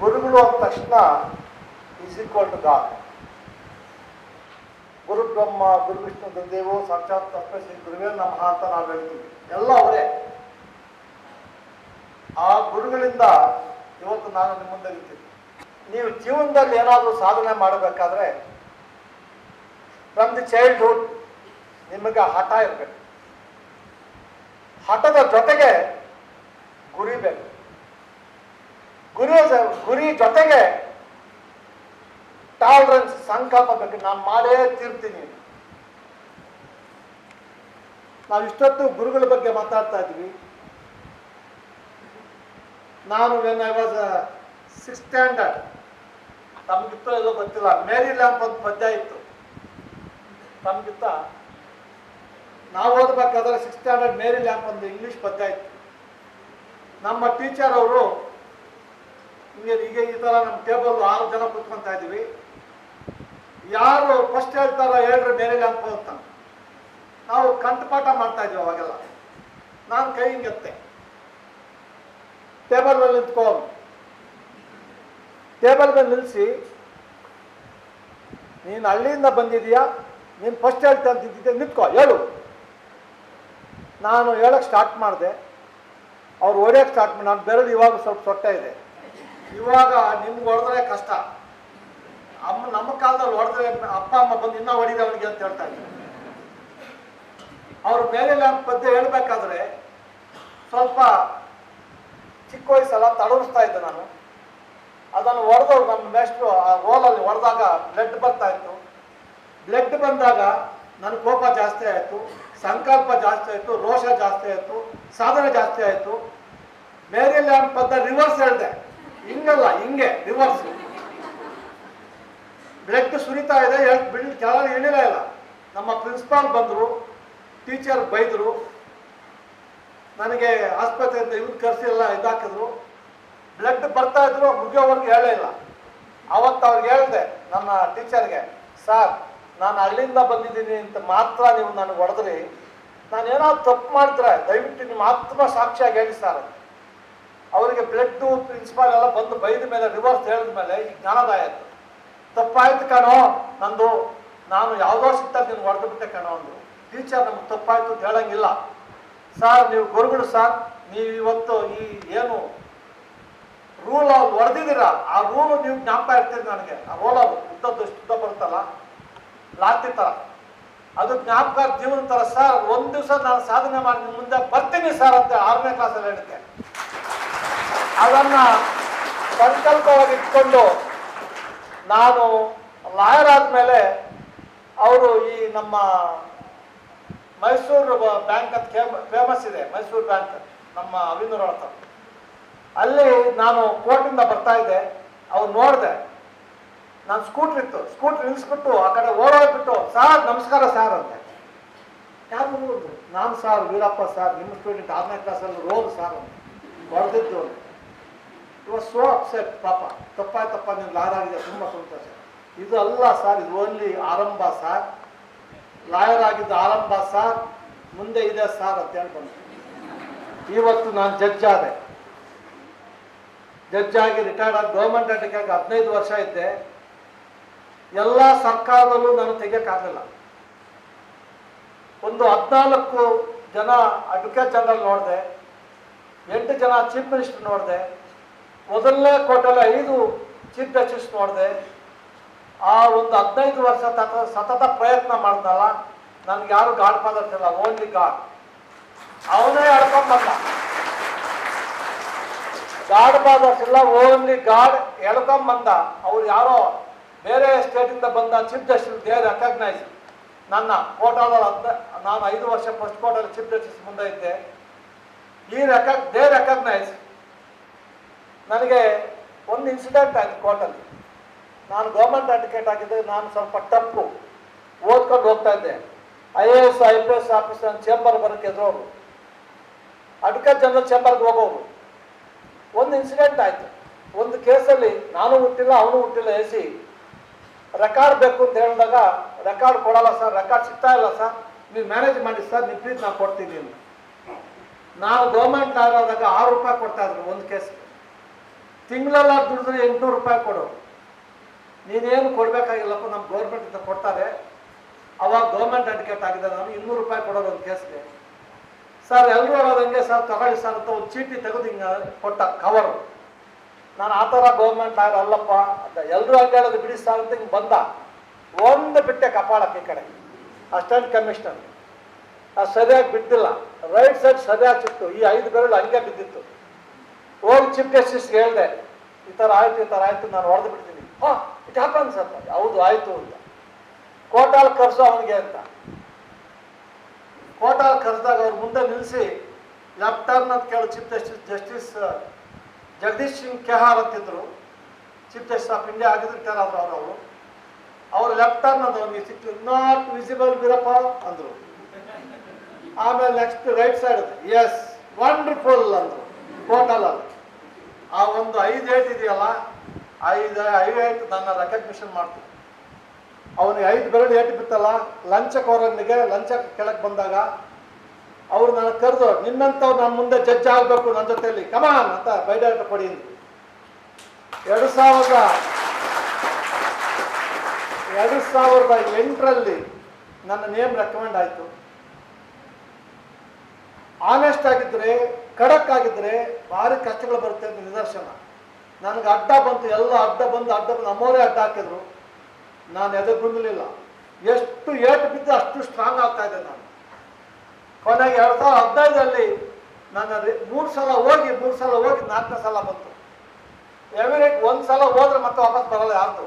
ಗುರುಗಳು ಅಂದ ತಕ್ಷಣ ಈಸ್ ಈಕ್ವಲ್ ಟು ಗಾಡ್ ಗುರು ಬ್ರಹ್ಮ, ಗುರು ವಿಷ್ಣು ಗುರುದೇವು ಸಾಕ್ಷಾತ್ ತಸ್ಮೈ ಶ್ರೀ ಗುರುವೇ ನಮಃ ಅಂತ ನಾವು ಹೇಳ್ತೀವಿ. ಎಲ್ಲ ಅವರೇ. ಆ ಗುರುಗಳಿಂದ ಇವತ್ತು ನಾನು ನಿಮ್ಮ ಮುಂದೆ ನಿಂತಿದ್ದೀನಿ ನೀವು ಜೀವನದಲ್ಲಿ ಏನಾದರೂ ಸಾಧನೆ ಮಾಡಬೇಕಾದ್ರೆ ಫ್ರಮ್ ದಿ ಚೈಲ್ಡ್ಹುಡ್ ನಿಮಗೆ ಹಠ ಇರಬೇಕು. ಹಠದ ಜೊತೆಗೆ ಗುರಿ ಬೇಕು. ಗುರಿ ಗುರಿ ಜೊತೆಗೆ ಟಾಲರೆನ್ಸ್ ಸಂಕಲ್ಪ ಬೇಕು ನಾನು ಮಾಡೇ ತೀರ್ತೀನಿ ನಾವು ಇಷ್ಟೊತ್ತು ಗುರುಗಳ ಬಗ್ಗೆ ಮಾತಾಡ್ತಾ ಇದ್ವಿ. ನಾನು when I was six standard ತಮಗಿತ್ತೋ ಎಲ್ಲ ಗೊತ್ತಿಲ್ಲ ಮೇರಿ ಲ್ಯಾಂಪ್ ಒಂದು ಪದ್ಯ ಇತ್ತು. ತಮಗಿತ್ತ? ನಾವು ಓದಬೇಕಾದ್ರೆ ಸಿಕ್ಸ್ ಸ್ಟ್ಯಾಂಡರ್ಡ್ ಮೇರಿ ಲ್ಯಾಂಪ್ ಒಂದು ಇಂಗ್ಲೀಷ್ ಪದ್ಯ ಇತ್ತು. ನಮ್ಮ ಟೀಚರ್ ಅವರು ಹಿಂಗೆ ಈಗ ಈ ಥರ ನಮ್ಮ ಟೇಬಲ್ ಆರು ಜನ ಕುತ್ಕೊಂತ ಇದ್ದೀವಿ. ಯಾರು ಫಸ್ಟ್ ಹೇಳ್ತಾರ ಹೇಳ್ರಿ ಬೇರೆ ಅಂತ ನಾವು ಕಂಠಪಾಠ ಮಾಡ್ತಾ ಇದ್ವಿ ಅವಾಗೆಲ್ಲ. ನಾನು ಕೈ ಹಿಂಗತ್ತೆ ಟೇಬಲ್ ಮೇಲೆ ನಿಂತ್ಕೋ. ಟೇಬಲ್ ಮೇಲೆ ನಿಲ್ಲಿಸಿ ನೀನು ಹಳ್ಳಿಯಿಂದ ಬಂದಿದೀಯಾ ನೀನು ಫಸ್ಟ್ ಹೇಳ್ತಾ ಅಂತಿದ್ದೆ ನಿಂತ್ಕೋ, ಹೇಳು. ನಾನು ಹೇಳಕ್ಕೆ ಸ್ಟಾರ್ಟ್ ಮಾಡಿದೆ. ಅವ್ರು ಹೊಡೆಯೋಕ್ಕೆ ಸ್ಟಾರ್ಟ್ ಮಾಡಿ, ನಾನು ಬೆರಳು ಇವಾಗ ಸ್ವಲ್ಪ ಸೊಟ್ಟ ಇದೆ. ಇವಾಗ ನಿಮ್ಗೆ ಹೊಡೆದ್ರೆ ಕಷ್ಟ. ಅಮ್ಮ, ನಮ್ಮ ಕಾಲದಲ್ಲಿ ಹೊಡೆದ್ರೆ ಅಪ್ಪ, ಅಮ್ಮ ಬಂದು ಇನ್ನೂ ಹೊಡಿದೆ ಅವನಿಗೆ ಅಂತ ಹೇಳ್ತಾ ಇದ್ರು. ಅವ್ರ ಮೇಲೆ ಲ್ಯಾಂಪ್ ಪದ್ಯ ಹೇಳ್ಬೇಕಾದ್ರೆ ಸ್ವಲ್ಪ ಚಿಕ್ಕ ವಯಸ್ಸಲ್ಲ ತಡರಿಸ್ತಾ ಇದ್ದೆ ನಾನು. ಅದನ್ನು ಹೊಡೆದವ್ರು ನಮ್ಮ ಮೇಷ್ಟ್ರು ಆ ರೋಲಲ್ಲಿ ಹೊಡೆದಾಗ ಬ್ಲಡ್ ಬರ್ತಾ ಇತ್ತು. ಬ್ಲಡ್ ಬಂದಾಗ ನನ್ನ ಕೋಪ ಜಾಸ್ತಿ ಆಯಿತು, ಸಂಕಲ್ಪ ಜಾಸ್ತಿ ಆಯಿತು, ರೋಷ ಜಾಸ್ತಿ ಆಯಿತು, ಸಾಧನೆ ಜಾಸ್ತಿ ಆಯಿತು. ಮೇರಿ ಲ್ಯಾಂಪ್ ರಿವರ್ಸ್ ಹೇಳಿದೆ. ಹಿಂಗಲ್ಲ, ಹಿಂಗೆ ರಿವರ್ಸ್ ಬ್ಲಡ್ ಸುರಿತಾ ಇದೆ ಬಿಲ್ ಕೆಳಗೆ ಹೇಳಿಲ್ಲ ಇಲ್ಲ. ನಮ್ಮ ಪ್ರಿನ್ಸಿಪಾಲ್ ಬಂದರು ಟೀಚರ್ ಬೈದರು. ನನಗೆ ಆಸ್ಪತ್ರೆಯಿಂದ ಇವ್ರು ಕರೆಸಿ ಎಲ್ಲ ಇದಾಕಿದ್ರು. ಬ್ಲಡ್ ಬರ್ತಾ ಇದ್ರು, ಮುಗಿಯೋವರೆಗೂ ಹೇಳೇ ಇಲ್ಲ. ಅವತ್ತು ಅವ್ರಿಗೆ ಹೇಳಿದೆ, ನನ್ನ ಟೀಚರ್ಗೆ ಸರ್ ನಾನು ಅಲ್ಲಿಂದ ಬಂದಿದ್ದೀನಿ ಅಂತ ಮಾತ್ರ ನೀವು ನನಗೆ ಹೊಡೆದ್ರಿ. ನಾನು ಏನಾದ್ರು ತಪ್ಪು ಮಾಡಿದ್ರೆ ದಯವಿಟ್ಟು ನಿಮ್ಮ ಆತ್ಮ ಸಾಕ್ಷಿಯಾಗಿ ಹೇಳಿ ಸರ್ ಅವರಿಗೆ ಬ್ಲಡ್ಡು ಪ್ರಿನ್ಸಿಪಾಲ್ ಎಲ್ಲ ಬಂದು ಬೈದ ಮೇಲೆ ರಿವರ್ಸ್ ಹೇಳಿದ ಮೇಲೆ ಈ ಜ್ಞಾನದಾಯ ತಪ್ಪಾಯ್ತು ಕಣೋ, ನಂದು, ನಾನು ಯಾವುದೋ ಸುತ್ತ ನೀನು ಹೊಡೆದು ಬಿಟ್ಟೆ ಕಣೋ ಅಂದರು. ಟೀಚರ್ ನಮ್ಗೆ ತಪ್ಪಾಯ್ತು ಅಂತ ಹೇಳಂಗಿಲ್ಲ. ಸರ್ ನೀವು ಗುರುಗಳು ಸರ್ ನೀವು ಇವತ್ತು ಈ ಏನು ರೂಲ್ ಅವ್ರು ಹೊಡೆದಿದ್ದೀರ? ಆ ರೂಲ್ ನೀವು ಜ್ಞಾಪಕ ಇರ್ತೀರಿ ನನಗೆ. ಆ ರೋಲ್ ಅದು. ಉದ್ದದ್ದು ಉದ್ದ ಬರುತ್ತಲ್ಲ? ಲಾತಿ ಥರ ಅದು ಜ್ಞಾಪಕ ಜೀವನ ಥರ ಸರ್ ಒಂದು ದಿವಸ ನಾನು ಸಾಧನೆ ಮಾಡಿ ನಿಮ್ಮ ಮುಂದೆ ಬರ್ತೀನಿ ಸರ್ ಅಂತ ಆರನೇ ಕ್ಲಾಸಲ್ಲಿ ಹೇಳಿದ್ದೆ ಅದನ್ನು ಸಂಕಲ್ಪವಾಗಿಟ್ಕೊಂಡು ನಾನು ಲಾಯರ್ ಆದಮೇಲೆ ಅವರು ಈ ನಮ್ಮ ಮೈಸೂರು ಬ್ಯಾಂಕ್ ಅಂತ ಫೇಮಸ್ ಇದೆ, ಮೈಸೂರು ಬ್ಯಾಂಕ್, ನಮ್ಮ ಅವಿನೂರ ಅಲ್ಲಿ ನಾನು ಕೋರ್ಟಿಂದ ಬರ್ತಾ ಇದ್ದೆ, ಅವ್ರು ನೋಡಿದೆ. ನಾನು ಸ್ಕೂಟ್ರ್ ಇತ್ತು, ಸ್ಕೂಟ್ರ್ ನಿಲ್ಲಿಸ್ಬಿಟ್ಟು ಆ ಕಡೆ ಓಡೋಗ್ಬಿಟ್ಟು ಸಾರ್, ನಮಸ್ಕಾರ ಸಾರ್ ಅಂತೆ ಯಾರು ನಾನು ಸಾರ್, ವೀರಪ್ಪ ಸಾರ್, ನಿಮ್ಮ ಸ್ಟೂಡೆಂಟ್ ಆರನೇ ಕ್ಲಾಸಲ್ಲಿ ರೋಲ್ ಸಾರ್ ಅಂತ ಹೊಡೆದಿದ್ದು ಇವಾಗ ಸೋ ಅಪ್ಸೆಟ್ ಪಾಪ. ತಪ್ಪಾಯ್ತಪ್ಪ ನೀವು ಲಾಯರಾಗಿದೆ ತುಂಬ ಸಂತೋಷ. ಇದು ಅಲ್ಲ ಸರ್, ಇದು ಓನ್ಲಿ ಆರಂಭ ಸಾರ್. ಲಾಯರ್ ಆಗಿದ್ದ ಆರಂಭ ಸಾರ್, ಮುಂದೆ ಇದೆ ಸಾರ್ ಅಂತ ಹೇಳ್ಕೊಂಡು. ಇವತ್ತು ನಾನು ಜಡ್ಜ್ ಆದೆ. ಜಡ್ಜ್ ಆಗಿ ರಿಟೈರ್ಡ್ ಆಗಿ ಗೌರ್ಮೆಂಟ್ ಅಡ್ವೊಕೇಟ್ ಹದಿನೈದು ವರ್ಷ ಇದ್ದೆ. ಎಲ್ಲ ಸರ್ಕಾರದಲ್ಲೂ ನಾನು ತೆಗಿಯೋಕ್ಕಾಗಲಿಲ್ಲ ಒಂದು ಹದಿನಾಲ್ಕು ಜನ ಅಡ್ವೊಕೇಟ್ ಜನರಲ್ ನೋಡಿದೆ. ಎಂಟು ಜನ ಚೀಫ್ ಮಿನಿಸ್ಟರ್ ನೋಡಿದೆ. ಮೊದಲನೇ ಕೋಟಲ್ಲಿ ಐದು ಚಿದ್ದ ಚಿಸ್ ನೋಡಿದೆ ಆ ಒಂದು ಹದಿನೈದು ವರ್ಷ ತತ ಸತತ ಪ್ರಯತ್ನ ಮಾಡ್ದಲ್ಲ, ನನ್ಗೆ ಯಾರು ಗಾಡ್ ಫಾದರ್ಸ್ ಇಲ್ಲ ಓನ್ಲಿ ಗಾಡ್ ಅವನೇ ಎಳ್ಕೊಂಡ್ ಬಂದ. ಗಾಡ್ ಫಾದರ್ಸ್ ಇಲ್ಲ ಓನ್ಲಿ ಗಾಡ್ ಎಳ್ಕೊಂಡ್ ಬಂದ. ಅವ್ರು ಯಾರೋ ಬೇರೆ ಸ್ಟೇಟಿಂದ ಬಂದ ಚೀಫ್ ಜಸ್ಟಿಸ್ ದೇ ರೆಕಗ್ನೈಸ್ ನನ್ನ ಕೋಟಾದಲ್ಲಿ ನಾನು ಐದು ವರ್ಷ ಫಸ್ಟ್ ಕೋಟಲ್ಲಿ ಚೀಫ್ ಜಸ್ಟಿಸ್ ಮುಂದೆ ಇದ್ದೆ. ಈ ರೆಕಗ್ ದೇ ರೆಕಗ್ನೈಸ್ ನನಗೆ ಒಂದು ಇನ್ಸಿಡೆಂಟ್ ಆಯಿತು ಕೋರ್ಟಲ್ಲಿ ನಾನು ಗೌರ್ಮೆಂಟ್ ಅಡ್ವೊಕೇಟ್ ಆಗಿದ್ದೆ, ನಾನು ಸ್ವಲ್ಪ ಟಪ್ಪು ಓದ್ಕೊಂಡು ಹೋಗ್ತಾ ಇದ್ದೆ. I A S I P S officer chamber ಬರೋಕ್ಕೆ ಎದುರೋರು. ಅಡ್ವೊಕೇಟ್ ಜನರಲ್ ಚೇಂಬರ್ಗೆ ಹೋಗೋರು. ಒಂದು ಇನ್ಸಿಡೆಂಟ್ ಆಯಿತು. ಒಂದು ಕೇಸಲ್ಲಿ ನಾನು ಹುಟ್ಟಿಲ್ಲ, ಅವನು ಹುಟ್ಟಿಲ್ಲ ಎ ಸಿ ರೆಕಾರ್ಡ್ ಬೇಕು ಅಂತ ಹೇಳಿದಾಗ ರೆಕಾರ್ಡ್ ಕೊಡಲ್ಲ ಸರ್ ರೆಕಾರ್ಡ್ ಸಿಗ್ತಾ ಇಲ್ಲ ಸರ್ ನೀವು ಮ್ಯಾನೇಜ್ ಮಾಡಿ ಸರ್ ನಿಮ್ಮ ನಾನು ಕೊಡ್ತೀನಿ ನಾನು ಗೌರ್ಮೆಂಟ್ ಆದಾಗ ಆರು ರೂಪಾಯಿ ಕೊಡ್ತಾ ಇದ್ರು ಒಂದು ಕೇಸ್ ತಿಂಗಳೆಲ್ಲ ದುಡಿದ್ರೆ ಎಂಟುನೂರು ರೂಪಾಯಿ ಕೊಡು. ನೀನೇನು ಕೊಡಬೇಕಾಗಿಲ್ಲಪ್ಪ, ನಮ್ಮ ಗೌರ್ಮೆಂಟಿಂದ ಕೊಡ್ತಾರೆ. ಅವಾಗ ಗೌರ್ಮೆಂಟ್ ಅಡ್ಕೇಟ್ ಆಗಿದೆ ನಾನು, ಇನ್ನೂರು ರೂಪಾಯಿ ಕೊಡೋದು ಒಂದು ಕೇಸ್ಗೆ. ಸರ್ ಎಲ್ಲರೂ ಹೇಳೋದಂಗೆ, ಸರ್, ತಗೊಳ್ಳಿ ಸರ್, ಅಂತ ಒಂದು ಚೀಟಿ ತೆಗೆದು ಹಿಂಗೆ ಕೊಟ್ಟ ಕವರು ನಾನು ಆ ಥರ ಗೌರ್ಮೆಂಟ್ ಆಗ ಅಲ್ಲಪ್ಪ ಅಂತ ಎಲ್ಲರೂ ಹಂಗೆ ಹೇಳೋದು, ಬಿಡಿ ಸರ್, ಅಂತ ಹಿಂಗೆ ಬಂದ. ಒಂದು ಬಿಟ್ಟೆ ಕಪಾಳಕ್ಕೆ ಈ ಕಡೆ. ಅಸ್ಟೆಂಟ್ ಕಮಿಷನರ್ ಅದು ಸರಿಯಾಗಿ ಬಿದ್ದಿಲ್ಲ. ರೈಟ್ ಸೈಡ್ ಸರಿಯಾಗಿ ಸಿಕ್ತು. ಈ ಐದು ಬೆರಳು ಹಂಗೆ ಬಿದ್ದಿತ್ತು. ಹೋಗಿ ಚೀಫ್ ಜಸ್ಟಿಸ್ಗೆ ಹೇಳಿದೆ, ಈ ಥರ ಆಯ್ತು, ಈ ಥರ ಆಯ್ತು, ನಾನು ಹೊಡೆದು ಬಿಡ್ತೀನಿ. ಹಾ ಇಟ್ ಹ್ಯಾಪನ್ ಸರ್ ಹೌದು, ಆಯ್ತು, ಅಂತ. ಕೋಟಾಲ್ ಕರ್ಸು ಅವನಿಗೆ ಅಂತ. ಕೋಟಾಲ್ ಕರ್ಸ್ದಾಗ ಅವ್ರ ಮುಂದೆ ನಿಲ್ಲಿಸಿ ಲೆಫ್ಟ್ ಟರ್ನ್ ಅಂತ ಕೇಳಿ chief justice justice Jagdish Singh Kehar ಅಂತಿದ್ರು. ಚೀಫ್ ಜಸ್ಟಿಸ್ ಆಫ್ ಇಂಡಿಯಾ ಆಗಿದ್ರು, ಕೆಹಾರ್ ಅವರು ಅವರು. ಅವ್ರು ಲೆಫ್ಟ್ ಟರ್ನ್ ಅಂತ ಅವ್ರಿಗೆ ಸಿಕ್ತು. ನಾಟ್ ವಿಸಿಬಲ್ ಬಿರಪ್ಪ ಅಂದರು. ಆಮೇಲೆ next right side yes wonderful ಅಂದರು. ಟೋಟಲ್ ಅದು. ಆ ಒಂದು ಐದು ಏಟ್ ಇದೆಯಲ್ಲ, ಐದು ಐದು ಏಟ್ ನನ್ನ ರೆಕಗ್ನಿಷನ್ ಮಾಡ್ತೀನಿ ಅವನಿಗೆ ಐದು ಬೆರಳು ಏಟು ಬಿತ್ತಲ್ಲ, ಲಂಚಕೋರನಿಗೆ ಲಂಚ ಕೆಳಗೆ ಬಂದಾಗ ಅವ್ರು ನನಗೆ ಕರೆದು ನಿನ್ನಂಥವ್ರು ನನ್ನ ಮುಂದೆ ಜಡ್ಜ್ ಆಗಬೇಕು ನನ್ನ ಜೊತೆಯಲ್ಲಿ. ಕಮಾನ್ ಅಂತ ಬೈಡಾಟ ಕೊಡಿ. ಎರಡು ಸಾವಿರದ ಎರಡು ಸಾವಿರದ ಎಂಟರಲ್ಲಿ ನನ್ನ ನೇಮ್ ರೆಕಮೆಂಡ್ ಆಯಿತು. ಆನೆಸ್ಟ್ ಆಗಿದ್ರೆ ಖಡಕ್ ಆಗಿದ್ರೆ ಭಾರಿ ಕಷ್ಟಗಳು ಬರುತ್ತೆ ಅಂತ ನಿದರ್ಶನ. ನನಗೆ ಅಡ್ಡ ಬಂತು, ಎಲ್ಲ ಅಡ್ಡ ಬಂದು ಅಡ್ಡ ಬಂದು ನಮ್ಮವರೇ ಅಡ್ಡ ಹಾಕಿದ್ರು. ನಾನು ಎದೆಗುಂದಲಿಲ್ಲ ಎಷ್ಟು ಏಟು ಬಿದ್ದು ಅಷ್ಟು ಸ್ಟ್ರಾಂಗ್ ಆಗ್ತಾ ಇದ್ದೆ ನಾನು. ಕೊನೆಗೆ ಎರಡು ಸಾವಿರದ ಹದಿನೈದರಲ್ಲಿ ನನ್ನ ಮೂರು ಸಲ ಹೋಗಿ, ಮೂರು ಸಲ ಹೋಗಿ ನಾಲ್ಕನೇ ಸಲ ಬಂತು. ಎವ್ರಿ ಒಂದು ಸಲ ಹೋದ್ರೆ ಮತ್ತೆ ವಾಪಸ್ ಬರಲ್ಲ ಯಾರ್ದು.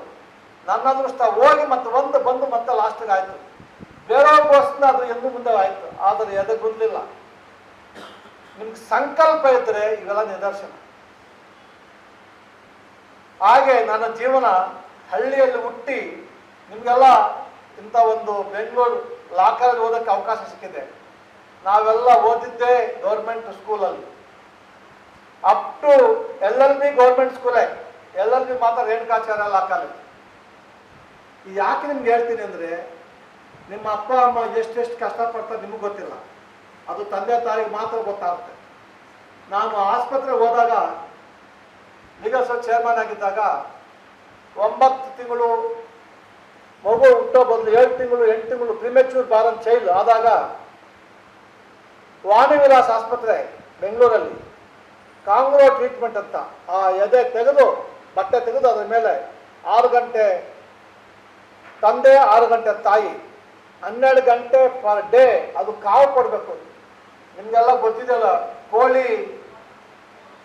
ನನ್ನ ಅದೃಷ್ಟ ಹೋಗಿ ಮತ್ತೆ ಒಂದು ಬಂದು ಮತ್ತೆ ಲಾಸ್ಟಿಗೆ ಆಯಿತು. ಬೇರೆಯವ್ರಿಗೋಸ್ಕರ ಅದು ಎಂದು ಮುಂದೆ ಆಯಿತು. ಆದರೆ ಎದೆಗುಂದಲಿಲ್ಲ ನಿಮ್ಗೆ ಸಂಕಲ್ಪ ಇದ್ದರೆ ಇವೆಲ್ಲ ನಿದರ್ಶನ. ಹಾಗೆ ನನ್ನ ಜೀವನ ಹಳ್ಳಿಯಲ್ಲಿ ಹುಟ್ಟಿ ನಿಮಗೆಲ್ಲ ಇಂಥ ಒಂದು ಬೆಂಗಳೂರು ಲಾಕರಲ್ಲಿ ಓದೋಕ್ಕೆ ಅವಕಾಶ ಸಿಕ್ಕಿದೆ. ನಾವೆಲ್ಲ ಓದಿದ್ದೆ ಗೌರ್ಮೆಂಟ್ ಸ್ಕೂಲಲ್ಲಿ. Up to L L B government ಸ್ಕೂಲೇ. L L B ಮಾತ್ರ ರೇಣುಕಾಚಾರ್ಯ ಲಾ ಯಾಕೆ ನಿಮ್ಗೆ ಹೇಳ್ತೀನಿ ಅಂದರೆ, ನಿಮ್ಮ ಅಪ್ಪ, ಅಮ್ಮ ಎಷ್ಟೆಷ್ಟು ಕಷ್ಟಪಡ್ತಾರೆ ನಿಮಗೆ ಗೊತ್ತಿಲ್ಲ. ಅದು ತಂದೆ ತಾಯಿಗೆ ಮಾತ್ರ ಗೊತ್ತಾಗುತ್ತೆ. ನಾನು ಆಸ್ಪತ್ರೆಗೆ ಹೋದಾಗ ನಿಗಸ ಚೇರ್ಮನ್ ಆಗಿದ್ದಾಗ, ಒಂಬತ್ತು ತಿಂಗಳು ಮಗು ಹುಟ್ಟೋ ಬದಲು ಏಳು ತಿಂಗಳು, ಎಂಟು ತಿಂಗಳು ಪ್ರಿಮೆಚ್ಯೂರ್ ಬಾರನ್ ಚೈಲ್ಡ್ ಆದಾಗ ವಾಣಿ ವಿಲಾಸ್ ಆಸ್ಪತ್ರೆ ಬೆಂಗಳೂರಲ್ಲಿ, ಕಾಂಗ್ರೋ ಟ್ರೀಟ್ಮೆಂಟ್ ಅಂತ, ಆ ಎದೆ ತೆಗೆದು, ಬಟ್ಟೆ ತೆಗೆದು ಅದರ ಮೇಲೆ ಆರು ಗಂಟೆ ತಂದೆ, ಆರು ಗಂಟೆ ತಾಯಿ, ಹನ್ನೆರಡು ಗಂಟೆ ಪರ್ ಡೇ ಅದು ಕಾವು ಕೊಡಬೇಕು ನಿಮಗೆಲ್ಲ ಗೊತ್ತಿದೆಯಲ್ಲ, ಕೋಳಿ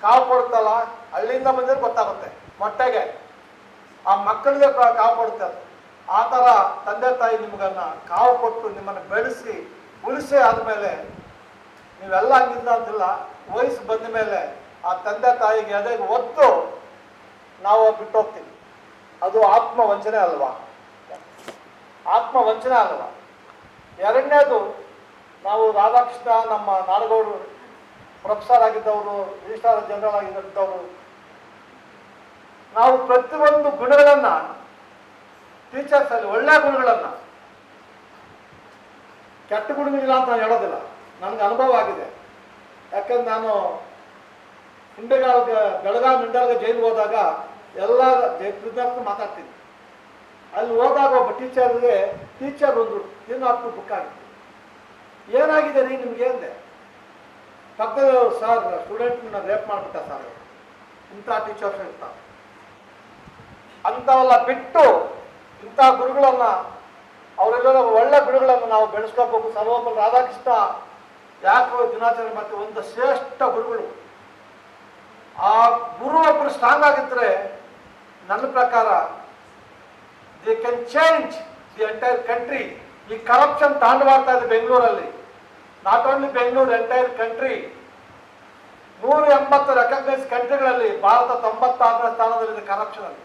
ಕಾವು ಕೊಡುತ್ತಲ್ಲ, ಹಳ್ಳಿಯಿಂದ ಬಂದರೆ ಗೊತ್ತಾಗುತ್ತೆ, ಮೊಟ್ಟೆಗೆ. ಆ ಮಕ್ಕಳಿಗೆ ಕಾವು ಕೊಡುತ್ತೆ ಅದು. ಆ ಥರ ತಂದೆ ತಾಯಿ ನಿಮಗನ್ನ ಕಾವು ಕೊಟ್ಟು ನಿಮ್ಮನ್ನು ಬೆಳೆಸಿ ಉಳಿಸಿ ಆದಮೇಲೆ ನೀವೆಲ್ಲ ಹಂಗಿಲ್ಲ ಅಂತಿಲ್ಲ ವಯಸ್ಸು ಬಂದ ಮೇಲೆ ಆ ತಂದೆ ತಾಯಿಗೆ ಅದೇ ಒತ್ತು ನಾವು ಬಿಟ್ಟು ಹೋಗ್ತೀವಿ ಅದು ಆತ್ಮ ವಂಚನೆ ಅಲ್ವಾ? ಆತ್ಮ ವಂಚನೆ ಅಲ್ವಾ? ಎರಡನೇದು ನಾವು ರಾಧಾಕೃಷ್ಣ ನಮ್ಮ ನಾಡಗೌಡರು ಪ್ರೊಫೆಸರ್ ಆಗಿದ್ದವರು, ರಿಜಿಸ್ಟ್ರಾರ್ ಜನರಲ್ ಆಗಿದ್ದವರು, ನಾವು ಪ್ರತಿಯೊಂದು ಗುಣಗಳನ್ನು ಟೀಚರ್ಸ್ ಅಲ್ಲಿ ಒಳ್ಳೆ ಗುಣಗಳನ್ನು, ಕೆಟ್ಟ ಗುಣಗಳಿಲ್ಲ ಅಂತ ನಾನು ಹೇಳೋದಿಲ್ಲ. ನನಗೆ ಅನುಭವ ಆಗಿದೆ. ಯಾಕಂದ್ರೆ ನಾನು ಹಿಂಡೆಗಾಲ್ಗೆ ಬೆಳಗಾವಿ ಹಿಂಡಾಲ್ಗೆ ಜೈಲು ಹೋದಾಗ ಎಲ್ಲ ವಿದ್ಯಾರ್ಥಿ ಮಾತಾಡ್ತೀನಿ ಅಲ್ಲಿ ಹೋದಾಗ ಒಬ್ಬ ಟೀಚರ್ಗೆ ಟೀಚರ್ ಒಂದು ಏನು ಹತ್ತು ಬುಕ್ ಆಗಿತ್ತು. ಏನಾಗಿದೆ ರೀ ನಿಮ್ಗೆ ಅಂದೆ? ಪಕ್ಕದ ಸರ್ ಸ್ಟೂಡೆಂಟ್ನ ರೇಪ್ ಮಾಡ್ಬಿಟ್ಟ ಸರ್ ಇಂಥ ಟೀಚರ್ಸ್ ಇರ್ತ ಅಂಥವೆಲ್ಲ ಬಿಟ್ಟು ಇಂಥ ಗುರುಗಳನ್ನ ಅವರೆಲ್ಲ ಒಳ್ಳೆ ಗುರುಗಳನ್ನು ನಾವು ಬೆಳೆಸ್ಕೋಬೇಕು ಸರ್ವೋಪರಿ ರಾಧಾಕೃಷ್ಣ ಯಾಕೋ ದಿನಾಚರಣೆ ಮತ್ತು ಒಂದು ಶ್ರೇಷ್ಠ ಗುರುಗಳು. ಆ ಗುರು ಒಬ್ಬರು ಸ್ಟ್ರಾಂಗ್ ಆಗಿದ್ರೆ ನನ್ನ ಪ್ರಕಾರ the can change the entire country ಈ ಕರಪ್ಷನ್ ತಾಂಡವಾಡ್ತಾ ಇದೆ ಬೆಂಗಳೂರಲ್ಲಿ. Not only Bengaluru entire country ನೂರ ಎಂಬತ್ತು ರೆಕಗ್ನೈಸ್ ಕಂಟ್ರಿಗಳಲ್ಲಿ ಭಾರತ ತೊಂಬತ್ತಾರನೇ ಸ್ಥಾನದಲ್ಲಿದೆ ಕರಪ್ಷನ್ ಅಲ್ಲಿ.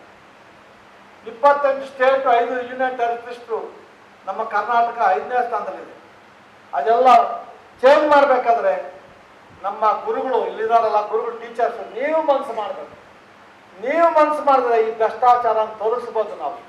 ಇಪ್ಪತ್ತೆಂಟು ಸ್ಟೇಟ್ ಐದು ಯೂನಿಯನ್ ಟೆರಿಟರಿಸ್ಟು ನಮ್ಮ ಕರ್ನಾಟಕ ಐದನೇ ಸ್ಥಾನದಲ್ಲಿದೆ. ಅದೆಲ್ಲ ಚೇಂಜ್ ಮಾಡಬೇಕಾದ್ರೆ ನಮ್ಮ ಗುರುಗಳು ಇಲ್ಲಿದಾರಲ್ಲ ಗುರುಗಳು ಟೀಚರ್ಸ್ ನೀವು ಮನಸ್ಸು ಮಾಡಬೇಕು. ನೀವು ಮನಸ್ಸು ಮಾಡಿದ್ರೆ ಈ ಭ್ರಷ್ಟಾಚಾರ ತೋರಿಸ್ಬೋದು ನಾವು.